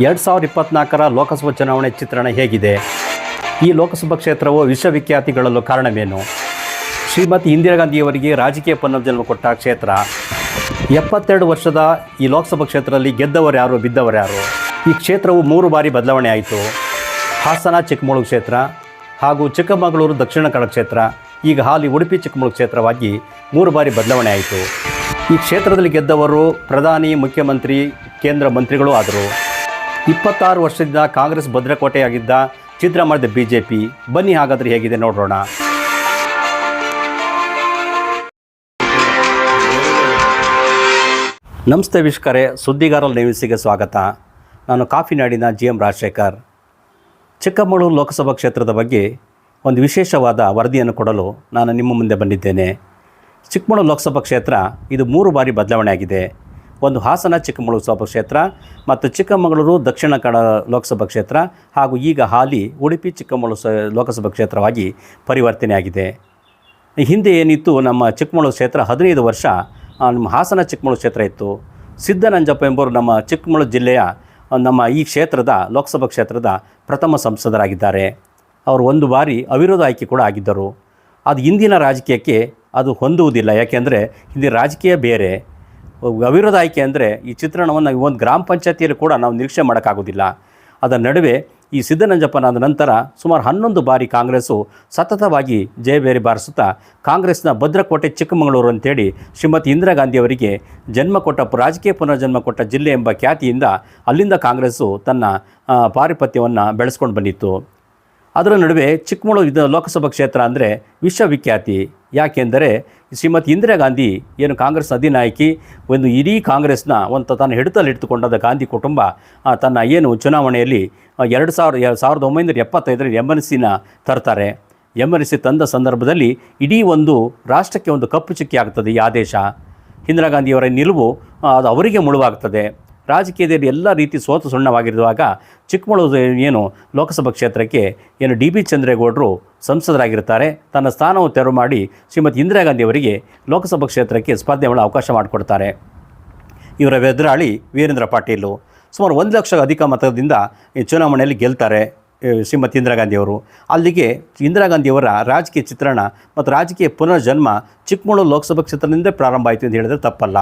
ಎರಡು ಸಾವಿರದ ಇಪ್ಪತ್ನಾಲ್ಕರ ಲೋಕಸಭಾ ಚುನಾವಣೆ ಚಿತ್ರಣ ಹೇಗಿದೆ? ಈ ಲೋಕಸಭಾ ಕ್ಷೇತ್ರವು ವಿಶ್ವವಿಖ್ಯಾತಿಗಳಲ್ಲೂ ಕಾರಣವೇನು? ಶ್ರೀಮತಿ ಇಂದಿರಾ ಗಾಂಧಿಯವರಿಗೆ ರಾಜಕೀಯ ಪುನರ್ಜನ್ಮ ಕೊಟ್ಟ ಕ್ಷೇತ್ರ. ಎಪ್ಪತ್ತೆರಡು ವರ್ಷದ ಈ ಲೋಕಸಭಾ ಕ್ಷೇತ್ರದಲ್ಲಿ ಗೆದ್ದವರು ಯಾರು, ಬಿದ್ದವರು ಯಾರು? ಈ ಕ್ಷೇತ್ರವು ಮೂರು ಬಾರಿ ಬದಲಾವಣೆ ಆಯಿತು. ಹಾಸನ, ಚಿಕ್ಕಮಗಳೂರು ಕ್ಷೇತ್ರ ಹಾಗೂ ಚಿಕ್ಕಮಗಳೂರು ದಕ್ಷಿಣ ಕನ್ನಡ ಕ್ಷೇತ್ರ. ಈಗ ಹಾಲಿ, ಉಡುಪಿ, ಚಿಕ್ಕಮಗಳೂರು ಕ್ಷೇತ್ರವಾಗಿ ಮೂರು ಬಾರಿ ಬದಲಾವಣೆ ಆಯಿತು. ಈ ಕ್ಷೇತ್ರದಲ್ಲಿ ಗೆದ್ದವರು ಪ್ರಧಾನಿ, ಮುಖ್ಯಮಂತ್ರಿ, ಕೇಂದ್ರ ಮಂತ್ರಿಗಳು ಆದರು. ಇಪ್ಪತ್ತಾರು ವರ್ಷದಿಂದ ಕಾಂಗ್ರೆಸ್ ಭದ್ರಕೋಟೆಯಾಗಿದ್ದ ಚಿತ್ರ ಮಾಡಿದ ಬಿ ಜೆ ಪಿ ಬನ್ನಿ ಹಾಗಾದ್ರೆ ಹೇಗಿದೆ ನೋಡೋಣ ನಮಸ್ತೆ ವಿಷ್ಕರೆ ಸುದ್ದಿಗಾರರ ನೇಮಿಸಿಗೆ ಸ್ವಾಗತ. ನಾನು ಕಾಫಿನಾಡಿನ ಜಿ ಎಂ ರಾಜಶೇಖರ್. ಚಿಕ್ಕಮಗಳೂರು ಲೋಕಸಭಾ ಕ್ಷೇತ್ರದ ಬಗ್ಗೆ ಒಂದು ವಿಶೇಷವಾದ ವರದಿಯನ್ನು ಕೊಡಲು ನಾನು ನಿಮ್ಮ ಮುಂದೆ ಬಂದಿದ್ದೇನೆ. ಚಿಕ್ಕಮಗಳೂರು ಲೋಕಸಭಾ ಕ್ಷೇತ್ರ ಇದು ಮೂರು ಬಾರಿ ಬದಲಾವಣೆ ಆಗಿದೆ ಒಂದು ಹಾಸನ ಚಿಕ್ಕಮಗಳೂರು ಲೋಕಸಭಾ ಕ್ಷೇತ್ರ ಮತ್ತು ಚಿಕ್ಕಮಗಳೂರು ದಕ್ಷಿಣ ಕನ್ನಡ ಲೋಕಸಭಾ ಕ್ಷೇತ್ರ ಹಾಗೂ ಈಗ ಹಾಲಿ ಉಡುಪಿ ಚಿಕ್ಕಮಗಳೂರು ಲೋಕಸಭಾ ಕ್ಷೇತ್ರವಾಗಿ ಪರಿವರ್ತನೆಯಾಗಿದೆ. ಹಿಂದೆ ಏನಿತ್ತು, ನಮ್ಮ ಚಿಕ್ಕಮಗಳೂರು ಕ್ಷೇತ್ರ ಹದಿನೈದು ವರ್ಷ ನಮ್ಮ ಹಾಸನ ಚಿಕ್ಕಮಗಳೂರು ಕ್ಷೇತ್ರ ಇತ್ತು. ಸಿದ್ದನಂಜಪ್ಪ ಎಂಬುವರು ನಮ್ಮ ಚಿಕ್ಕಮಗಳೂರು ಜಿಲ್ಲೆಯ ನಮ್ಮ ಈ ಕ್ಷೇತ್ರದ, ಲೋಕಸಭಾ ಕ್ಷೇತ್ರದ ಪ್ರಥಮ ಸಂಸದರಾಗಿದ್ದಾರೆ. ಅವರು ಒಂದು ಬಾರಿ ಅವಿರೋಧ ಆಯ್ಕೆ ಕೂಡ ಆಗಿದ್ದರು. ಅದು ಇಂದಿನ ರಾಜಕೀಯಕ್ಕೆ ಅದು ಹೊಂದುವುದಿಲ್ಲ. ಯಾಕೆಂದರೆ, ಹಿಂದಿನ ರಾಜಕೀಯ ಬೇರೆ. ಅವಿರೋಧ ಆಯ್ಕೆ ಅಂದರೆ ಈ ಚಿತ್ರಣವನ್ನು ಒಂದು ಗ್ರಾಮ ಪಂಚಾಯತಿಯಲ್ಲಿ ಕೂಡ ನಾವು ನಿರೀಕ್ಷೆ ಮಾಡೋಕ್ಕಾಗೋದಿಲ್ಲ. ಅದರ ನಡುವೆ ಈ ಸಿದ್ದನಂಜಪ್ಪನಾದ ನಂತರ ಸುಮಾರು ಹನ್ನೊಂದು ಬಾರಿ ಕಾಂಗ್ರೆಸ್ಸು ಸತತವಾಗಿ ಜಯಬೇರಿ ಬಾರಿಸುತ್ತಾ ಕಾಂಗ್ರೆಸ್ನ ಭದ್ರಕೋಟೆ ಚಿಕ್ಕಮಗಳೂರು ಅಂತೇಳಿ ಶ್ರೀಮತಿ ಇಂದಿರಾ ಗಾಂಧಿಯವರಿಗೆ ಜನ್ಮ ಕೊಟ್ಟ ರಾಜಕೀಯ ಪುನರ್ಜನ್ಮ ಕೊಟ್ಟ ಜಿಲ್ಲೆ ಎಂಬ ಖ್ಯಾತಿಯಿಂದ ಅಲ್ಲಿಂದ ಕಾಂಗ್ರೆಸ್ಸು ತನ್ನ ಪಾರಿಪತ್ಯವನ್ನು ಬೆಳೆಸ್ಕೊಂಡು ಬಂದಿತ್ತು. ಅದರ ನಡುವೆ ಚಿಕ್ಕಮಗಳೂರು ಇದು ಲೋಕಸಭಾ ಕ್ಷೇತ್ರ ಅಂದರೆ ವಿಶ್ವವಿಖ್ಯಾತಿ. ಯಾಕೆಂದರೆ ಶ್ರೀಮತಿ ಇಂದಿರಾ ಗಾಂಧಿ ಏನು ಕಾಂಗ್ರೆಸ್ ಅಧಿನಾಯಕಿ, ಒಂದು ಇಡೀ ಕಾಂಗ್ರೆಸ್ನ ಒಂದು ತನ್ನ ಹಿಡಿತಲ್ಲಿಟ್ಟುಕೊಂಡಾದ ಗಾಂಧಿ ಕುಟುಂಬ ತನ್ನ ಏನು ಚುನಾವಣೆಯಲ್ಲಿ ಎರಡು ಸಾವಿರ, ಎರಡು ಸಾವಿರದ ಒಂಬೈನೂರ ಎಪ್ಪತ್ತೈದರಲ್ಲಿ ಎಂ ಎನ್ ಸಿನ ತರ್ತಾರೆ. ಎಂ ಎನ್ ಸಿ ತಂದ ಸಂದರ್ಭದಲ್ಲಿ ಇಡೀ ಒಂದು ರಾಷ್ಟ್ರಕ್ಕೆ ಒಂದು ಕಪ್ಪು ಚುಕ್ಕಿ ಆಗ್ತದೆ ಈ ಆದೇಶ. ಇಂದಿರಾ ಗಾಂಧಿಯವರ ನಿಲುವು ಅದು ಅವರಿಗೆ ಮುಳುವಾಗ್ತದೆ. ರಾಜಕೀಯದಲ್ಲಿ ಎಲ್ಲ ರೀತಿ ಸೋತು ಸುಣ್ಣವಾಗಿರುವಾಗ ಚಿಕ್ಕಮಗಳೂರು ಏನು ಲೋಕಸಭಾ ಕ್ಷೇತ್ರಕ್ಕೆ ಏನು ಡಿ ಬಿ ಚಂದ್ರೇಗೌಡರು ಸಂಸದರಾಗಿರ್ತಾರೆ ತನ್ನ ಸ್ಥಾನವನ್ನು ತೆರವು ಮಾಡಿ ಶ್ರೀಮತಿ ಇಂದಿರಾ ಗಾಂಧಿಯವರಿಗೆ ಲೋಕಸಭಾ ಕ್ಷೇತ್ರಕ್ಕೆ ಸ್ಪರ್ಧೆ ಮಾಡಲು ಅವಕಾಶ ಮಾಡಿಕೊಡ್ತಾರೆ. ಇವರ ಎದುರಾಳಿ ವೀರೇಂದ್ರ ಪಾಟೀಲು. ಸುಮಾರು ಒಂದು ಲಕ್ಷ ಅಧಿಕ ಮತದಿಂದ ಈ ಚುನಾವಣೆಯಲ್ಲಿ ಗೆಲ್ತಾರೆ ಶ್ರೀಮತಿ ಇಂದಿರಾ ಗಾಂಧಿಯವರು. ಅಲ್ಲಿಗೆ ಇಂದಿರಾ ಗಾಂಧಿಯವರ ರಾಜಕೀಯ ಚಿತ್ರಣ ಮತ್ತು ರಾಜಕೀಯ ಪುನರ್ಜನ್ಮ ಚಿಕ್ಕಮಗಳೂರು ಲೋಕಸಭಾ ಕ್ಷೇತ್ರದಿಂದ ಪ್ರಾರಂಭ ಆಯಿತು ಅಂತ ಹೇಳಿದರೆ ತಪ್ಪಲ್ಲ.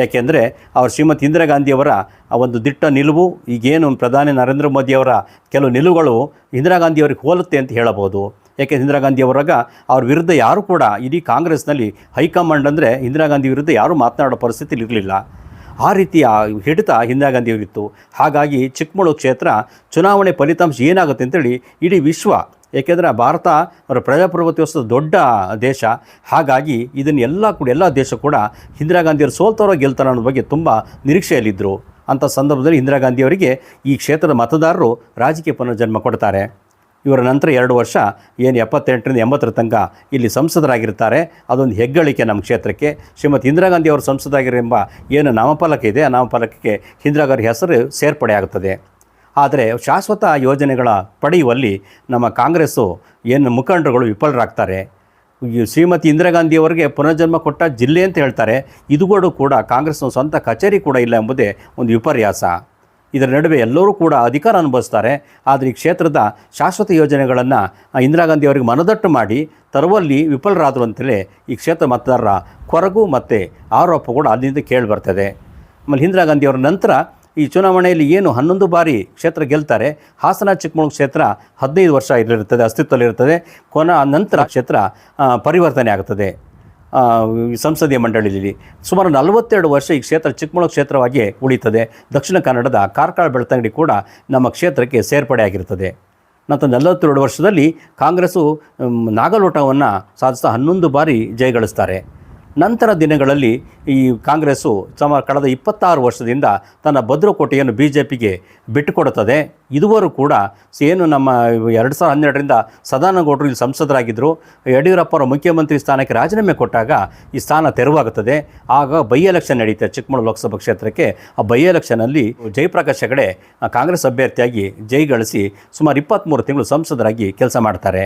ಯಾಕೆಂದರೆ ಅವ್ರ ಶ್ರೀಮತಿ ಇಂದಿರಾ ಗಾಂಧಿಯವರ ಆ ಒಂದು ದಿಟ್ಟ ನಿಲುವು, ಈಗೇನು ಪ್ರಧಾನಿ ನರೇಂದ್ರ ಮೋದಿಯವರ ಕೆಲವು ನಿಲುವುಗಳು ಇಂದಿರಾ ಗಾಂಧಿಯವರಿಗೆ ಹೋಲುತ್ತೆ ಅಂತ ಹೇಳಬಹುದು. ಯಾಕೆ ಇಂದಿರಾ ಗಾಂಧಿಯವರಾಗ ಅವ್ರ ವಿರುದ್ಧ ಯಾರೂ ಕೂಡ ಇಡೀ ಕಾಂಗ್ರೆಸ್ನಲ್ಲಿ ಹೈಕಮಾಂಡ್ ಅಂದರೆ ಇಂದಿರಾ ಗಾಂಧಿ ವಿರುದ್ಧ ಯಾರೂ ಮಾತನಾಡೋ ಪರಿಸ್ಥಿತಿ ಇರಲಿಲ್ಲ. ಆ ರೀತಿಯ ಹಿಡಿತ ಇಂದಿರಾ ಗಾಂಧಿಯವರಿತ್ತು ಹಾಗಾಗಿ ಚಿಕ್ಕಮಗಳೂರು ಕ್ಷೇತ್ರ ಚುನಾವಣೆ ಫಲಿತಾಂಶ ಏನಾಗುತ್ತೆ ಅಂತೇಳಿ ಇಡೀ ವಿಶ್ವ ಏಕೆಂದರೆ ಭಾರತ ಅವರ ಪ್ರಜಾಪ್ರಭುತ್ವದ ದೊಡ್ಡ ದೇಶ. ಹಾಗಾಗಿ ಇದನ್ನು ಎಲ್ಲ ಕೂಡ ಎಲ್ಲ ದೇಶ ಕೂಡ ಇಂದಿರಾ ಗಾಂಧಿಯವರು ಸೋಲ್ತಾರೋ ಗೆಲ್ತಾರೋ ಅನ್ನೋ ಬಗ್ಗೆ ತುಂಬ ನಿರೀಕ್ಷೆಯಲ್ಲಿದ್ದರು ಅಂಥ ಸಂದರ್ಭದಲ್ಲಿ ಇಂದಿರಾ ಗಾಂಧಿಯವರಿಗೆ ಈ ಕ್ಷೇತ್ರದ ಮತದಾರರು ರಾಜಕೀಯ ಪುನರ್ಜನ್ಮ ಕೊಡ್ತಾರೆ. ಇವರ ನಂತರ ಎರಡು ವರ್ಷ, ಏನು ಎಪ್ಪತ್ತೆಂಟರಿಂದ ಎಂಬತ್ತರ ತನಕ ಇಲ್ಲಿ ಸಂಸದರಾಗಿರ್ತಾರೆ. ಅದೊಂದು ಹೆಗ್ಗಳಿಕೆ ನಮ್ಮ ಕ್ಷೇತ್ರಕ್ಕೆ. ಶ್ರೀಮತಿ ಇಂದಿರಾ ಗಾಂಧಿ ಅವರು ಸಂಸದರಾಗಿರೆಂಬ ಏನು ನಾಮಫಲಕ ಇದೆ, ಆ ನಾಮಫಲಕಕ್ಕೆ ಇಂದಿರಾ ಗಾಂಧಿ ಹೆಸರು ಸೇರ್ಪಡೆ ಆಗುತ್ತದೆ ಆದರೆ ಶಾಶ್ವತ ಯೋಜನೆಗಳ ಪಡೆಯುವಲ್ಲಿ ನಮ್ಮ ಕಾಂಗ್ರೆಸ್ಸು ಏನು ಮುಖಂಡರುಗಳು ವಿಫಲರಾಗ್ತಾರೆ. ಶ್ರೀಮತಿ ಇಂದಿರಾ ಗಾಂಧಿಯವರಿಗೆ ಪುನರ್ಜನ್ಮ ಕೊಟ್ಟ ಜಿಲ್ಲೆ ಅಂತ ಹೇಳ್ತಾರೆ. ಇದುಗಳು ಕೂಡ ಕಾಂಗ್ರೆಸ್ನ ಸ್ವಂತ ಕಚೇರಿ ಕೂಡ ಇಲ್ಲ ಎಂಬುದೇ ಒಂದು ವಿಪರ್ಯಾಸ. ಇದರ ನಡುವೆ ಎಲ್ಲರೂ ಕೂಡ ಅಧಿಕಾರ ಅನುಭವಿಸ್ತಾರೆ. ಆದರೆ ಈ ಕ್ಷೇತ್ರದ ಶಾಶ್ವತ ಯೋಜನೆಗಳನ್ನು ಇಂದಿರಾ ಗಾಂಧಿ ಅವರಿಗೆ ಮನದಟ್ಟು ಮಾಡಿ ತರುವಲ್ಲಿ ವಿಫಲರಾದರು ಅಂತಲೇ ಈ ಕ್ಷೇತ್ರ ಮತದಾರರ ಕೊರಗು ಮತ್ತು ಆರೋಪ ಕೂಡ ಅಲ್ಲಿಂದ ಕೇಳಿ ಬರ್ತದೆ. ಆಮೇಲೆ ಇಂದಿರಾ ಗಾಂಧಿಯವರ ನಂತರ ಈ ಚುನಾವಣೆಯಲ್ಲಿ ಏನು ಹನ್ನೊಂದು ಬಾರಿ ಕ್ಷೇತ್ರ ಗೆಲ್ತಾರೆ? ಹಾಸನ ಚಿಕ್ಕಮಗಳೂರು ಕ್ಷೇತ್ರ ಹದಿನೈದು ವರ್ಷ ಇರಲಿರ್ತದೆ ಅಸ್ತಿತ್ವದಲ್ಲಿರುತ್ತದೆ ಕೊನ ನಂತರ ಕ್ಷೇತ್ರ ಪರಿವರ್ತನೆ ಆಗುತ್ತದೆ ಸಂಸದೀಯ ಮಂಡಳಿಯಲ್ಲಿ ಸುಮಾರು ನಲವತ್ತೆರಡು ವರ್ಷ ಈ ಕ್ಷೇತ್ರ ಚಿಕ್ಕಮಗಳೂರು ಕ್ಷೇತ್ರವಾಗಿ ಉಳಿತದೆ. ದಕ್ಷಿಣ ಕನ್ನಡದ ಕಾರ್ಕಳ ಬೆಳ್ತಂಗಡಿ ಕೂಡ ನಮ್ಮ ಕ್ಷೇತ್ರಕ್ಕೆ ಸೇರ್ಪಡೆ ಆಗಿರ್ತದೆ. ನಂತರ ನಲವತ್ತೆರಡು ವರ್ಷದಲ್ಲಿ ಕಾಂಗ್ರೆಸ್ಸು ನಾಗಲೋಟವನ್ನು ಸಾಧಿಸ್ತಾ ಹನ್ನೊಂದು ಬಾರಿ ಜಯಗಳಿಸ್ತಾರೆ. ನಂತರ ದಿನಗಳಲ್ಲಿ ಈ ಕಾಂಗ್ರೆಸ್ಸು ಸಮ ಕಳೆದ ಇಪ್ಪತ್ತಾರು ವರ್ಷದಿಂದ ತನ್ನ ಭದ್ರಕೋಟೆಯನ್ನು ಬಿ ಜೆ ಪಿಗೆ ಬಿಟ್ಟುಕೊಡುತ್ತದೆ. ಇದುವರೆಗೂ ಕೂಡ ಏನು ನಮ್ಮ ಎರಡು ಸಾವಿರದ ಹನ್ನೆರಡರಿಂದ ಸದಾನಗೌಡರು ಇಲ್ಲಿ ಸಂಸದರಾಗಿದ್ದರು. ಯಡಿಯೂರಪ್ಪರ ಮುಖ್ಯಮಂತ್ರಿ ಸ್ಥಾನಕ್ಕೆ ರಾಜೀನಾಮೆ ಕೊಟ್ಟಾಗ ಈ ಸ್ಥಾನ ತೆರವಾಗುತ್ತದೆ. ಆಗ ಬೈ ಎಲೆಕ್ಷನ್ ನಡೆಯುತ್ತೆ ಚಿಕ್ಕಮಗಳೂರು ಲೋಕಸಭಾ ಕ್ಷೇತ್ರಕ್ಕೆ ಆ ಬೈ ಎಲೆಕ್ಷನಲ್ಲಿ ಜಯಪ್ರಕಾಶ್ ಹೆಗಡೆ ಕಾಂಗ್ರೆಸ್ ಅಭ್ಯರ್ಥಿಯಾಗಿ ಜೈ ಗಳಿಸಿ ಸುಮಾರು ಇಪ್ಪತ್ತ್ಮೂರು ತಿಂಗಳು ಸಂಸದರಾಗಿ ಕೆಲಸ ಮಾಡ್ತಾರೆ.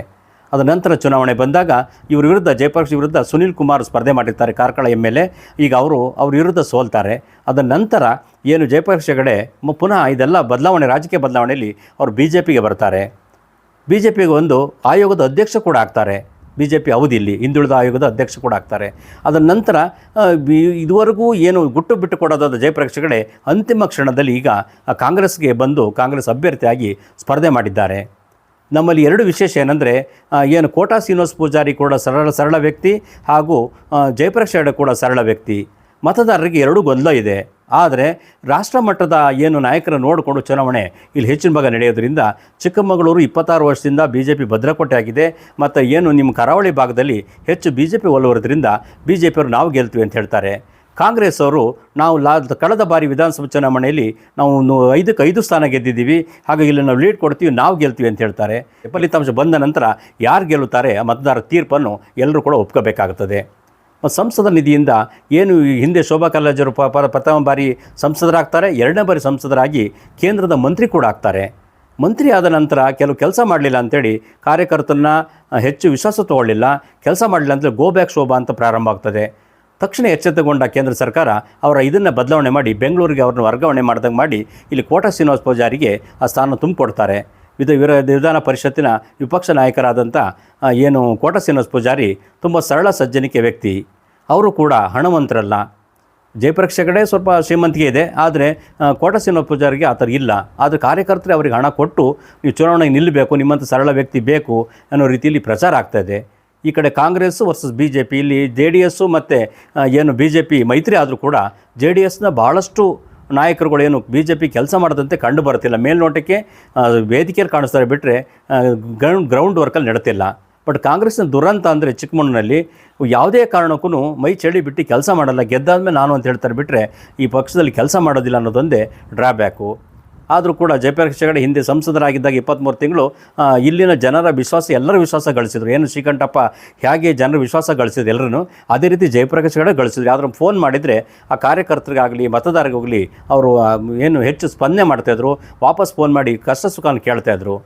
ಅದರ ನಂತರ ಚುನಾವಣೆ ಬಂದಾಗ ಇವ್ರ ವಿರುದ್ಧ ಜಯಪ್ರಕಾಶ್ ವಿರುದ್ಧ ಸುನೀಲ್ ಕುಮಾರ್ ಸ್ಪರ್ಧೆ ಮಾಡಿರ್ತಾರೆ ಕಾರ್ಕಳ ಎಂ ಎಲ್ ಎ ಈಗ ಅವರು ಅವ್ರ ವಿರುದ್ಧ ಸೋಲ್ತಾರೆ. ಅದರ ನಂತರ ಏನು ಜಯಪ್ರಕಾಶ್ ಹೆಗಡೆ ಪುನಃ ಇದೆಲ್ಲ ಬದಲಾವಣೆ, ರಾಜಕೀಯ ಬದಲಾವಣೆಯಲ್ಲಿ ಅವರು ಬಿ ಜೆ ಪಿಗೆ ಬರ್ತಾರೆ. ಬಿ ಜೆ ಪಿಗೆ ಒಂದು ಆಯೋಗದ ಅಧ್ಯಕ್ಷ ಕೂಡ ಆಗ್ತಾರೆ. ಬಿ ಜೆ ಪಿ ಅವಧಿಯಲ್ಲಿ ಹಿಂದುಳಿದ ಆಯೋಗದ ಅಧ್ಯಕ್ಷ ಕೂಡ ಆಗ್ತಾರೆ. ಅದರ ನಂತರ ಇದುವರೆಗೂ ಏನು ಗುಟ್ಟು ಬಿಟ್ಟು ಕೊಡೋದಾದ ಜಯಪ್ರಕಾಶ್ ಹೆಗಡೆ ಅಂತಿಮ ಕ್ಷಣದಲ್ಲಿ ಈಗ ಕಾಂಗ್ರೆಸ್ಗೆ ಬಂದು ಕಾಂಗ್ರೆಸ್ ಅಭ್ಯರ್ಥಿಯಾಗಿ ಸ್ಪರ್ಧೆ ಮಾಡಿದ್ದಾರೆ. ನಮ್ಮಲ್ಲಿ ಎರಡು ವಿಶೇಷ ಏನಂದರೆ ಏನು ಕೋಟಾ ಶ್ರೀನಿವಾಸ ಪೂಜಾರಿ ಕೂಡ ಸರಳ ಸರಳ ವ್ಯಕ್ತಿ ಹಾಗೂ ಜಯಪ್ರಕಾಶ್ ಹೆಗಡೆ ಕೂಡ ಸರಳ ವ್ಯಕ್ತಿ. ಮತದಾರರಿಗೆ ಎರಡೂ ಗೊಂದಲ ಇದೆ. ಆದರೆ ರಾಷ್ಟ್ರ ಮಟ್ಟದ ಏನು ನಾಯಕರ ನೋಡಿಕೊಂಡು ಚುನಾವಣೆ ಇಲ್ಲಿ ಹೆಚ್ಚಿನ ಭಾಗ ನಡೆಯೋದ್ರಿಂದ ಚಿಕ್ಕಮಗಳೂರು ಇಪ್ಪತ್ತಾರು ವರ್ಷದಿಂದ ಬಿ ಜೆ ಪಿ ಭದ್ರಕೋಟೆ ಆಗಿದೆ. ಮತ್ತು ಏನು ನಿಮ್ಮ ಕರಾವಳಿ ಭಾಗದಲ್ಲಿ ಹೆಚ್ಚು ಬಿ ಜೆ ಪಿ ಒಲವರೋದ್ರಿಂದ ಬಿ ಜೆ ಪಿಯವರು ನಾವು ಗೆಲ್ತೀವಿ ಅಂತ ಹೇಳ್ತಾರೆ. ಕಾಂಗ್ರೆಸ್ ಅವರು ನಾವು ಲಾ, ಕಳೆದ ಬಾರಿ ವಿಧಾನಸಭಾ ಚುನಾವಣೆಯಲ್ಲಿ ನಾವು ಐದಕ್ಕೆ ಐದು ಸ್ಥಾನ ಗೆದ್ದಿದ್ದೀವಿ. ಹಾಗಾಗಿ ಇಲ್ಲಿ ನಾವು ಲೀಡ್ ಕೊಡ್ತೀವಿ, ನಾವು ಗೆಲ್ತೀವಿ ಅಂತ ಹೇಳ್ತಾರೆ. ಫಲಿತಾಂಶ ಬಂದ ನಂತರ ಯಾರು ಗೆಲ್ಲುತ್ತಾರೆ ಮತದಾರರ ತೀರ್ಪನ್ನು ಎಲ್ಲರೂ ಕೂಡ ಒಪ್ಕೋಬೇಕಾಗುತ್ತದೆ. ಸಂಸದ ನಿಧಿಯಿಂದ ಏನು ಹಿಂದೆ ಶೋಭಾ ಕಲ್ಲಾಜರು ಪ್ರಥಮ ಬಾರಿ ಸಂಸದರಾಗ್ತಾರೆ, ಎರಡನೇ ಬಾರಿ ಸಂಸದರಾಗಿ ಕೇಂದ್ರದ ಮಂತ್ರಿ ಕೂಡ ಆಗ್ತಾರೆ. ಮಂತ್ರಿ ಆದ ನಂತರ ಕೆಲವು ಕೆಲಸ ಮಾಡಲಿಲ್ಲ ಅಂತೇಳಿ ಕಾರ್ಯಕರ್ತರನ್ನ ಹೆಚ್ಚು ವಿಶ್ವಾಸ ತಗೊಳ್ಳಿಲ್ಲ. ಕೆಲಸ ಮಾಡಲಿಲ್ಲ ಅಂದರೆ ಗೋ ಬ್ಯಾಕ್ ಶೋಭಾ ಅಂತ ಪ್ರಾರಂಭ ಆಗ್ತದೆ. ತಕ್ಷಣ ಎಚ್ಚೆತ್ತುಗೊಂಡ ಕೇಂದ್ರ ಸರ್ಕಾರ ಅವರ ಇದನ್ನು ಬದಲಾವಣೆ ಮಾಡಿ ಬೆಂಗಳೂರಿಗೆ ಅವ್ರನ್ನ ವರ್ಗಾವಣೆ ಮಾಡ್ದಂಗೆ ಮಾಡಿ ಇಲ್ಲಿ ಕೋಟಾ ಶ್ರೀನಿವಾಸ ಪೂಜಾರಿಗೆ ಆ ಸ್ಥಾನ ತುಂಬಿಕೊಡ್ತಾರೆ. ವಿಧ ವಿರ, ವಿಧಾನ ಪರಿಷತ್ತಿನ ವಿಪಕ್ಷ ನಾಯಕರಾದಂಥ ಏನು ಕೋಟಾ ಶ್ರೀನಿವಾಸ ಪೂಜಾರಿ ತುಂಬ ಸರಳ ಸಜ್ಜನಿಕೆ ವ್ಯಕ್ತಿ. ಅವರು ಕೂಡ ಹಣವಂತರಲ್ಲ. ಜಯಪರೀಕ್ಷೆ ಕಡೆ ಸ್ವಲ್ಪ ಶ್ರೀಮಂತಿಗೆ ಇದೆ, ಆದರೆ ಕೋಟ ಶ್ರೀನಿವಾಸ ಪೂಜಾರಿಗೆ ಆ ಥರ ಇಲ್ಲ. ಆದರೆ ಕಾರ್ಯಕರ್ತರೇ ಅವರಿಗೆ ಹಣ ಕೊಟ್ಟು ನೀವು ಚುನಾವಣೆಗೆ ನಿಲ್ಲಬೇಕು ನಿಮ್ಮಂಥ ಸರಳ ವ್ಯಕ್ತಿ ಬೇಕು ಅನ್ನೋ ರೀತಿಯಲ್ಲಿ ಪ್ರಚಾರ ಆಗ್ತಾ ಇದೆ. ಈ ಕಡೆ Congress versus B J P ಇಲ್ಲಿ ಜೆ ಡಿ ಎಸ್ಸು ಮತ್ತು ಏನು ಬಿ ಜೆ ಪಿ ಮೈತ್ರಿ ಆದರೂ ಕೂಡ ಜೆ ಡಿ ಎಸ್ನ ಭಾಳಷ್ಟು ನಾಯಕರುಗಳೇನು ಬಿ ಜೆ ಪಿ ಕೆಲಸ ಮಾಡದಂತೆ ಕಂಡು ಬರುತ್ತಿಲ್ಲ. ಮೇಲ್ನೋಟಕ್ಕೆ ವೇದಿಕೆಯಲ್ಲಿ ಕಾಣಿಸ್ತಾರೆ ಬಿಟ್ಟರೆ ಗ್ರೌಂಡ್ ಗ್ರೌಂಡ್ ವರ್ಕಲ್ಲಿ ನಡೆತಿಲ್ಲ. ಬಟ್ ಕಾಂಗ್ರೆಸ್ನ ದುರಂತ ಅಂದರೆ ಚಿಕ್ಕಮಗಳೂರಿನಲ್ಲಿ ಯಾವುದೇ ಕಾರಣಕ್ಕೂ ಮೈ ಚಳಿ ಬಿಟ್ಟು ಕೆಲಸ ಮಾಡಲ್ಲ. ಗೆದ್ದಾದ್ಮೇಲೆ ನಾನು ಅಂತ ಹೇಳ್ತಾರೆ ಬಿಟ್ಟರೆ ಈ ಪಕ್ಷದಲ್ಲಿ ಕೆಲಸ ಮಾಡೋದಿಲ್ಲ ಅನ್ನೋದೊಂದೇ ಡ್ರಾಬ್ಯಾಕು ಆದರೂ ಕೂಡ ಜಯಪ್ರಕಾಶ್ ಹೆಗಡೆ ಹಿಂದೆ ಸಂಸದರಾಗಿದ್ದಾಗ ಇಪ್ಪತ್ತ್ಮೂರು ತಿಂಗಳು ಇಲ್ಲಿನ ಜನರ ವಿಶ್ವಾಸ, ಎಲ್ಲರ ವಿಶ್ವಾಸ ಗಳಿಸಿದ್ರು. ಏನು ಶ್ರೀಕಂಠಪ್ಪ, ಹೇಗೆ ಜನರ ವಿಶ್ವಾಸ ಗಳಿಸಿದ್ರು ಎಲ್ಲರೂ ಅದೇ ರೀತಿ ಜಯಪ್ರಕಾಶ್ ಹೆಗಡೆ ಗಳಿಸಿದ್ರು. ಆದರೂ ಫೋನ್ ಮಾಡಿದರೆ ಆ ಕಾರ್ಯಕರ್ತರಿಗಾಗಲಿ, ಮತದಾರರಿಗಾಗಲಿ, ಅವರು ಏನು ಹೆಚ್ಚು ಸ್ಪಂದನೆ ಮಾಡ್ತಾಯಿದ್ರು ವಾಪಸ್ ಫೋನ್ ಮಾಡಿ ಕಷ್ಟ ಸುಖನ ಕೇಳ್ತಾಯಿದ್ರು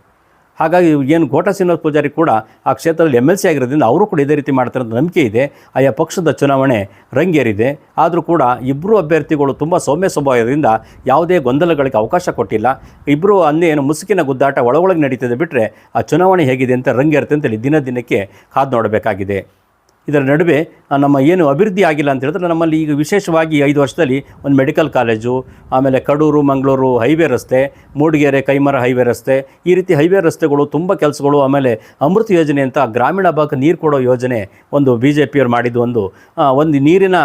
ಹಾಗಾಗಿ ಏನು ಕೋಟಾ ಶ್ರೀನಿವಾಸ ಪೂಜಾರಿ ಕೂಡ ಆ ಕ್ಷೇತ್ರದಲ್ಲಿ ಎಂ ಎಲ್ ಸಿ ಆಗಿರೋದ್ರಿಂದ ಅವರು ಕೂಡ ಇದೇ ರೀತಿ ಮಾಡ್ತಾರೆ ಅಂತ ನಂಬಿಕೆ ಇದೆ. ಆಯಾ ಪಕ್ಷದ ಚುನಾವಣೆ ರಂಗೇರಿದೆ. ಆದರೂ ಕೂಡ ಇಬ್ಬರು ಅಭ್ಯರ್ಥಿಗಳು ತುಂಬ ಸೌಮ್ಯ ಸ್ವಭಾವದಿಂದ ಯಾವುದೇ ಗೊಂದಲಗಳಿಗೆ ಅವಕಾಶ ಕೊಟ್ಟಿಲ್ಲ. ಇಬ್ಬರು ಅಂದೇ ಏನು ಮುಸುಕಿನ ಗುದ್ದಾಟ ಒಳಗೊಳಗೆ ನಡೀತದೆ ಬಿಟ್ಟರೆ ಆ ಚುನಾವಣೆ ಹೇಗಿದೆ ಅಂತ ರಂಗೇರುತ್ತೆ ಅಂತೇಳಿ ದಿನ ದಿನಕ್ಕೆ ಕಾದು ನೋಡಬೇಕಾಗಿದೆ. ಇದರ ನಡುವೆ ನಮ್ಮ ಏನು ಅಭಿವೃದ್ಧಿ ಆಗಿಲ್ಲ ಅಂತ ಹೇಳಿದ್ರೆ ನಮ್ಮಲ್ಲಿ ಈಗ ವಿಶೇಷವಾಗಿ ಐದು ವರ್ಷದಲ್ಲಿ ಒಂದು ಮೆಡಿಕಲ್ ಕಾಲೇಜು, ಆಮೇಲೆ ಕಡೂರು, ಮಂಗಳೂರು ಹೈವೇ ರಸ್ತೆ, ಮೂಡಿಗೆರೆ, ಕೈಮರ ಹೈವೇ ರಸ್ತೆ, ಈ ರೀತಿ ಹೈವೇ ರಸ್ತೆಗಳು, ತುಂಬ ಕೆಲಸಗಳು, ಆಮೇಲೆ ಅಮೃತ ಯೋಜನೆ ಅಂತ ಗ್ರಾಮೀಣ ಭಾಗಕ್ಕೆ ನೀರು ಕೊಡೋ ಯೋಜನೆ ಒಂದು ಬಿ ಜೆ ಪಿಯವ್ರು ಮಾಡಿದ್ದು ಒಂದು ಒಂದು ನೀರಿನ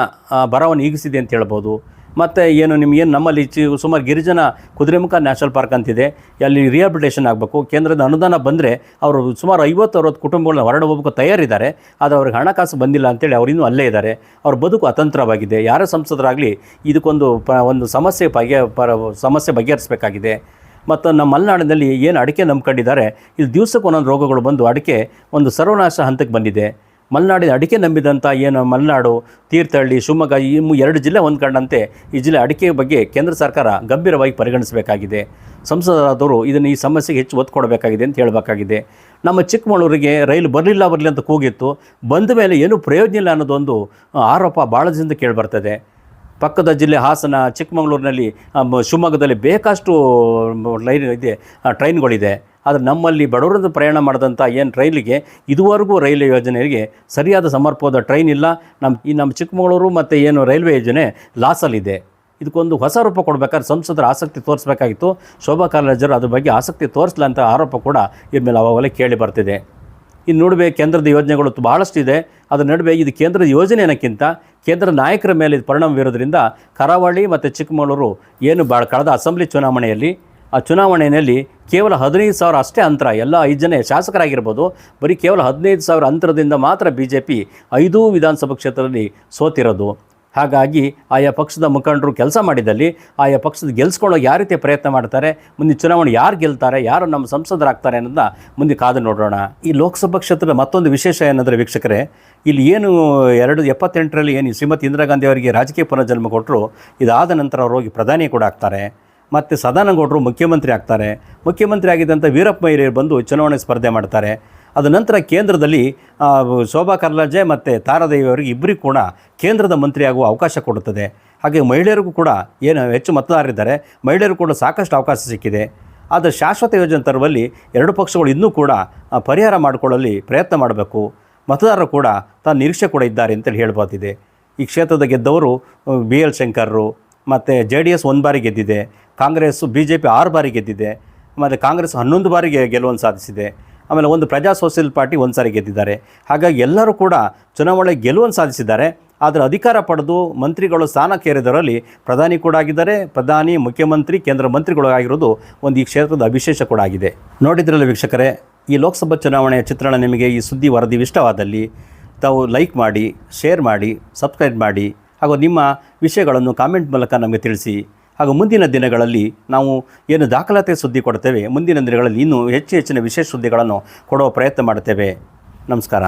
ಬರವನ್ನು ಈಗಿಸಿದೆ ಅಂತ ಹೇಳ್ಬೋದು. ಮತ್ತು ಏನು ನಿಮಗೇನು ನಮ್ಮಲ್ಲಿ ಸುಮಾರು ಗಿರಿಜನ ಕುದುರೆಮುಖ ನ್ಯಾಷನಲ್ ಪಾರ್ಕ್ ಅಂತಿದೆ, ಅಲ್ಲಿ ರಿಹಾಬಿಲಿಟೇಷನ್ ಆಗಬೇಕು, ಕೇಂದ್ರದ ಅನುದಾನ ಬಂದರೆ ಅವರು ಸುಮಾರು ಐವತ್ತು, ಅರವತ್ತು ಕುಟುಂಬಗಳನ್ನ ಹೊರಡೆ ಹೋಗಬೇಕು ತಯಾರಿದ್ದಾರೆ, ಆದರೆ ಅವ್ರಿಗೆ ಹಣಕಾಸು ಬಂದಿಲ್ಲ ಅಂತೇಳಿ ಅವರು ಇನ್ನೂ ಅಲ್ಲೇ ಇದ್ದಾರೆ, ಅವ್ರ ಬದುಕು ಅತಂತ್ರವಾಗಿದೆ, ಯಾರ ಸಂಸದರಾಗಲಿ ಇದಕ್ಕೊಂದು ಪ, ಒಂದು ಸಮಸ್ಯೆ ಬಗೆ, ಪರ, ಸಮಸ್ಯೆ ಬಗೆಹರಿಸಬೇಕಾಗಿದೆ, ಮತ್ತು ನಮ್ಮ ಮಲೆನಾಡಿನಲ್ಲಿ ಏನು ಅಡಿಕೆ ನಂಬ್ಕೊಂಡಿದ್ದಾರೆ, ಇಲ್ಲಿ ದಿವಸಕ್ಕೆ ಒಂದೊಂದು ರೋಗಗಳು ಬಂದು ಅಡಿಕೆ ಒಂದು ಸರ್ವನಾಶ ಹಂತಕ್ಕೆ ಬಂದಿದೆ ಮಲೆನಾಡಿನ ಅಡಿಕೆ ನಂಬಿದಂಥ ಏನು ಮಲೆನಾಡು, ತೀರ್ಥಹಳ್ಳಿ, ಶಿವಮೊಗ್ಗ ಈ ಎರಡು ಜಿಲ್ಲೆ ಹೊಂದ್ಕೊಂಡಂತೆ ಈ ಜಿಲ್ಲೆ ಅಡಿಕೆ ಬಗ್ಗೆ ಕೇಂದ್ರ ಸರ್ಕಾರ ಗಂಭೀರವಾಗಿ ಪರಿಗಣಿಸಬೇಕಾಗಿದೆ. ಸಂಸದರಾದವರು ಇದನ್ನು ಈ ಸಮಸ್ಯೆಗೆ ಹೆಚ್ಚು ಒತ್ತು ಕೊಡಬೇಕಾಗಿದೆ ಅಂತ ಹೇಳಬೇಕಾಗಿದೆ. ನಮ್ಮ ಚಿಕ್ಕಮಗಳೂರಿಗೆ ರೈಲು ಬರಲಿಲ್ಲ ಬರಲಿ ಅಂತ ಕೂಗಿತ್ತು. ಬಂದ ಮೇಲೆ ಏನೂ ಪ್ರಯೋಜನ ಇಲ್ಲ ಅನ್ನೋದೊಂದು ಆರೋಪ ಭಾಳ ಜನದ ಕೇಳಿಬರ್ತದೆ. ಪಕ್ಕದ ಜಿಲ್ಲೆ ಹಾಸನ, ಚಿಕ್ಕಮಗಳೂರಿನಲ್ಲಿ ಶಿವಮೊಗ್ಗದಲ್ಲಿ ಬೇಕಷ್ಟು ಲೈನ್ ಇದೆ ಟ್ರೈನ್ಗಳಿದೆ. ಆದರೆ ನಮ್ಮಲ್ಲಿ ಬಡವರಿಂದ ಪ್ರಯಾಣ ಮಾಡಿದಂಥ ಏನು ರೈಲಿಗೆ ಇದುವರೆಗೂ ರೈಲ್ವೆ ಯೋಜನೆಗೆ ಸರಿಯಾದ ಸಮರ್ಪದ ಟ್ರೈನ್ ಇಲ್ಲ. ನಮ್ಮ ಈ ನಮ್ಮ ಚಿಕ್ಕಮಗಳೂರು ಮತ್ತು ಏನು ರೈಲ್ವೆ ಯೋಜನೆ ಲಾಸಲ್ಲಿದೆ ಇದಕ್ಕೊಂದು ಹೊಸ ರೂಪ ಕೊಡಬೇಕಾದ್ರೆ ಸಂಸದರ ಆಸಕ್ತಿ ತೋರಿಸಬೇಕಾಗಿತ್ತು. ಶೋಭಾ ಕಾಲೇಜರು ಅದ್ರ ಬಗ್ಗೆ ಆಸಕ್ತಿ ತೋರಿಸಲ್ಲ ಅಂತ ಆರೋಪ ಕೂಡ ಇದ್ರ ಮೇಲೆ ಅವಾಗಲೇ ಕೇಳಿ ಬರ್ತಿದೆ. ಇನ್ನು ನೋಡಬೇಕು, ಕೇಂದ್ರದ ಯೋಜನೆಗಳು ಭಾಳಷ್ಟು ಇದೆ ಅದರ ನಡುವೆ ಇದು ಕೇಂದ್ರದ ಯೋಜನೆ ಅನ್ನೋಕ್ಕಿಂತ ಕೇಂದ್ರ ನಾಯಕರ ಮೇಲೆ ಇದು ಪರಿಣಾಮ ಬೀರೋದ್ರಿಂದ ಕರಾವಳಿ ಮತ್ತು ಚಿಕ್ಕಮಗಳೂರು ಏನು ಬಾ ಕಳೆದ ಅಸೆಂಬ್ಲಿ ಚುನಾವಣೆಯಲ್ಲಿ, ಆ ಚುನಾವಣೆಯಲ್ಲಿ ಕೇವಲ ಹದಿನೈದು ಸಾವಿರ ಅಷ್ಟೇ ಅಂತರ. ಎಲ್ಲ ಐದು ಜನ ಶಾಸಕರಾಗಿರ್ಬೋದು. ಬರೀ ಕೇವಲ ಹದಿನೈದು ಸಾವಿರ ಅಂತರದಿಂದ ಮಾತ್ರ ಬಿ ಜೆ ಪಿ ಐದೂ ವಿಧಾನಸಭಾ ಕ್ಷೇತ್ರದಲ್ಲಿ ಸೋತಿರೋದು. ಹಾಗಾಗಿ ಆಯಾ ಪಕ್ಷದ ಮುಖಂಡರು ಕೆಲಸ ಮಾಡಿದಲ್ಲಿ ಆಯಾ ಪಕ್ಷದ ಗೆಲ್ಸ್ಕೊಳ್ಳೋಕೆ ಯಾವ ರೀತಿ ಪ್ರಯತ್ನ ಮಾಡ್ತಾರೆ ಮುಂದಿನ ಚುನಾವಣೆ ಯಾರು ಗೆಲ್ತಾರೆ, ಯಾರು ನಮ್ಮ ಸಂಸದರಾಗ್ತಾರೆ ಅನ್ನೋದನ್ನ ಮುಂದೆ ಕಾದು ನೋಡೋಣ. ಈ ಲೋಕಸಭಾ ಕ್ಷೇತ್ರದ ಮತ್ತೊಂದು ವಿಶೇಷ ಏನಂದರೆ ವೀಕ್ಷಕರೇ, ಇಲ್ಲಿ ಏನು ಎರಡು ಎಪ್ಪತ್ತೆಂಟರಲ್ಲಿ ಏನು ಶ್ರೀಮತಿ ಇಂದಿರಾ ಗಾಂಧಿ ಅವರಿಗೆ ರಾಜಕೀಯ ಪುನರ್ಜನ್ಮ ಕೊಟ್ಟರು, ಇದಾದ ನಂತರ ಅವರು ಹೋಗಿ ಪ್ರಧಾನಿ ಕೂಡ ಆಗ್ತಾರೆ. ಮತ್ತು ಸದಾನಗೌಡರು ಮುಖ್ಯಮಂತ್ರಿ ಆಗ್ತಾರೆ. ಮುಖ್ಯಮಂತ್ರಿ ಆಗಿದ್ದಂಥ ವೀರಪ್ಪ ಮೈರೇರು ಬಂದು ಚುನಾವಣೆ ಸ್ಪರ್ಧೆ ಮಾಡ್ತಾರೆ. ಅದ ನಂತರ ಕೇಂದ್ರದಲ್ಲಿ ಶೋಭಾ ಕರ್ಲಾಜೆ ಮತ್ತು ತಾರಾದೇವಿ ಅವರಿಗೆ ಇಬ್ಬರಿಗೂ ಕೂಡ ಕೇಂದ್ರದ ಮಂತ್ರಿಯಾಗುವ ಅವಕಾಶ ಕೊಡುತ್ತದೆ. ಹಾಗೆ ಮಹಿಳೆಯರಿಗೂ ಕೂಡ ಏನು ಹೆಚ್ಚು ಮತದಾರರಿದ್ದಾರೆ ಮಹಿಳೆಯರು ಕೂಡ ಸಾಕಷ್ಟು ಅವಕಾಶ ಸಿಕ್ಕಿದೆ. ಆದರೆ ಶಾಶ್ವತ ಯೋಜನೆ ತರುವಲ್ಲಿ ಎರಡು ಪಕ್ಷಗಳು ಇನ್ನೂ ಕೂಡ ಪರಿಹಾರ ಮಾಡಿಕೊಳ್ಳಲಿ ಪ್ರಯತ್ನ ಮಾಡಬೇಕು. ಮತದಾರರು ಕೂಡ ತಾನು ನಿರೀಕ್ಷೆ ಕೂಡ ಇದ್ದಾರೆ ಅಂತೇಳಿ ಹೇಳ್ಬೋದಿದೆ. ಈ ಕ್ಷೇತ್ರದ ಗೆದ್ದವರು ಬಿ ಎಲ್ ಶಂಕರ್ರು, ಮತ್ತು ಜೆ ಡಿ ಎಸ್ ಒಂದು ಬಾರಿ ಗೆದ್ದಿದೆ. ಕಾಂಗ್ರೆಸ್ಸು ಬಿ ಜೆ ಪಿ ಆರು ಬಾರಿ ಗೆದ್ದಿದೆ ಮತ್ತು ಕಾಂಗ್ರೆಸ್ ಹನ್ನೊಂದು ಬಾರಿ ಗೆಲುವನ್ನು ಸಾಧಿಸಿದೆ, ಆಮೇಲೆ ಒಂದು ಪ್ರಜಾ ಸೋಷಿಯಲ್ ಪಾರ್ಟಿ ಒಂದು ಸಾರಿ ಗೆದ್ದಿದ್ದಾರೆ. ಹಾಗಾಗಿ ಎಲ್ಲರೂ ಕೂಡ ಚುನಾವಣೆ ಗೆಲುವನ್ನು ಸಾಧಿಸಿದ್ದಾರೆ. ಆದರೆ ಅಧಿಕಾರ ಪಡೆದು ಮಂತ್ರಿಗಳು ಸ್ಥಾನಕ್ಕೇರಿದವರಲ್ಲಿ ಪ್ರಧಾನಿ ಕೂಡ ಆಗಿದ್ದಾರೆ. ಪ್ರಧಾನಿ, ಮುಖ್ಯಮಂತ್ರಿ, ಕೇಂದ್ರ ಮಂತ್ರಿಗಳು ಆಗಿರೋದು ಒಂದು ಈ ಕ್ಷೇತ್ರದ ಅವಿಶೇಷ ಕೂಡ ಆಗಿದೆ. ನೋಡಿದ್ರಲ್ಲ ವೀಕ್ಷಕರೇ, ಈ ಲೋಕಸಭಾ ಚುನಾವಣೆಯ ಚಿತ್ರಣ ನಿಮಗೆ ಈ ಸುದ್ದಿ ವರದಿ ಇಷ್ಟವಾದಲ್ಲಿ ತಾವು ಲೈಕ್ ಮಾಡಿ, ಶೇರ್ ಮಾಡಿ, ಸಬ್ಸ್ಕ್ರೈಬ್ ಮಾಡಿ ಹಾಗೂ ನಿಮ್ಮ ವಿಷಯಗಳನ್ನು ಕಾಮೆಂಟ್ ಮೂಲಕ ನಮಗೆ ತಿಳಿಸಿ. ಹಾಗೂ ಮುಂದಿನ ದಿನಗಳಲ್ಲಿ ನಾವು ಏನು ದಾಖಲಾತಿ ಸುದ್ದಿ ಕೊಡ್ತೇವೆ, ಮುಂದಿನ ದಿನಗಳಲ್ಲಿ ಇನ್ನೂ ಹೆಚ್ಚು ಹೆಚ್ಚಿನ ವಿಶೇಷ ಸುದ್ದಿಗಳನ್ನು ಕೊಡುವ ಪ್ರಯತ್ನ ಮಾಡ್ತೇವೆ ನಮಸ್ಕಾರ.